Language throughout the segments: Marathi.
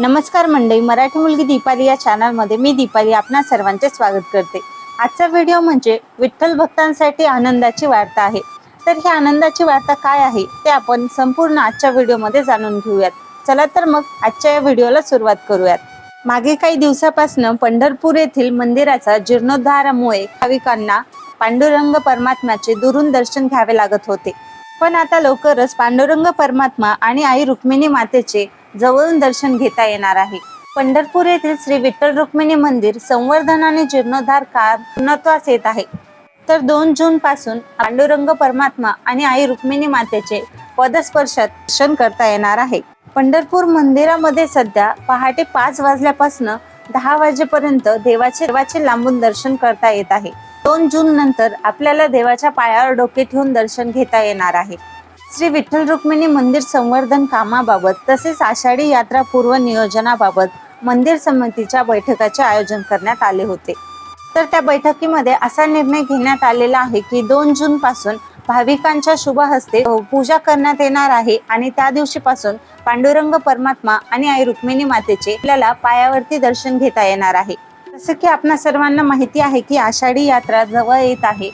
नमस्कार मंडळी मराठी मुलगी दीपाली या चॅनलमध्ये मी दीपाली आपणा सर्वांचे स्वागत करते. आजचा व्हिडिओ म्हणजे विठ्ठल भक्तांसाठी आनंदाची वार्ता आहे. तर ही आनंदाची वार्ता काय आहे ते आपण संपूर्ण आजच्या व्हिडिओमध्ये जाणून घेऊयात. चला तर मग आजच्या या व्हिडिओला सुरुवात करूयात. मागे काही दिवसापासून पंढरपूर येथील मंदिराचा जीर्णोद्धारामुळे भाविकांना पांडुरंग परमात्म्याचे दुरून दर्शन घ्यावे लागत होते. पण आता लवकरच पांडुरंग परमात्मा आणि आई रुक्मिणी मातेचे जवळून दर्शन घेता येणार आहे. पंढरपूर येथील श्री विठ्ठल रुक्मिणी मंदिर संवर्धन आणि जीर्णोद्धार काळ पूर्णत्वास येत आहे. तर दोन जून पासून पांडुरंग परमात्मा आणि आई रुक्मिणी मातेचे पदस्पर्शात दर्शन करता येणार आहे. पंढरपूर मंदिरामध्ये सध्या पहाटे पाच वाजल्यापासून दहा वाजेपर्यंत देवाचे देवाचे लांबून दर्शन करता येत आहे. दोन जून नंतर आपल्याला देवाच्या पायावर डोके ठेवून दर्शन घेता येणार आहे. श्री विठ्ठल रुक्मिणी मंदिर संवर्धन कामाबाबत तसेच आषाढी यात्रा पूर्व नियोजनाबाबत मंदिर समितीच्या बैठकाचे आयोजन करण्यात आले होते. तर त्या बैठकीमध्ये असा निर्णय घेण्यात आलेला आहे की दोन जून पासून भाविकांच्या शुभ हस्ते पूजा करण्यात येणार आहे आणि त्या दिवशीपासून पांडुरंग परमात्मा आणि आई रुक्मिणी मातेचे आपल्याला पायावरती दर्शन घेता येणार आहे. जसं की आपणा सर्वांना माहिती आहे की आषाढी यात्रा जवळ येत आहे.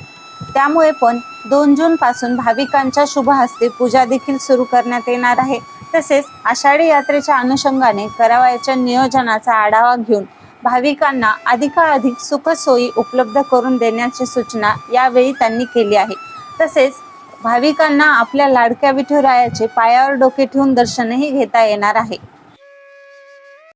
त्यामुळे पण दोन जून पासून भाविकांच्या शुभ हस्ते पूजा देखील सुरू करण्यात येणार आहे. तसेच आषाढी यात्रेच्या अनुषंगाने करावयाच्या नियोजनाचा आढावा घेऊन भाविकांना अधिकाधिक सुखसोयी उपलब्ध करून देण्याची सूचना यावेळी त्यांनी केली आहे. तसेच भाविकांना आपल्या लाडक्या विठुरायाचे पायावर डोके ठेवून दर्शनही घेता येणार आहे.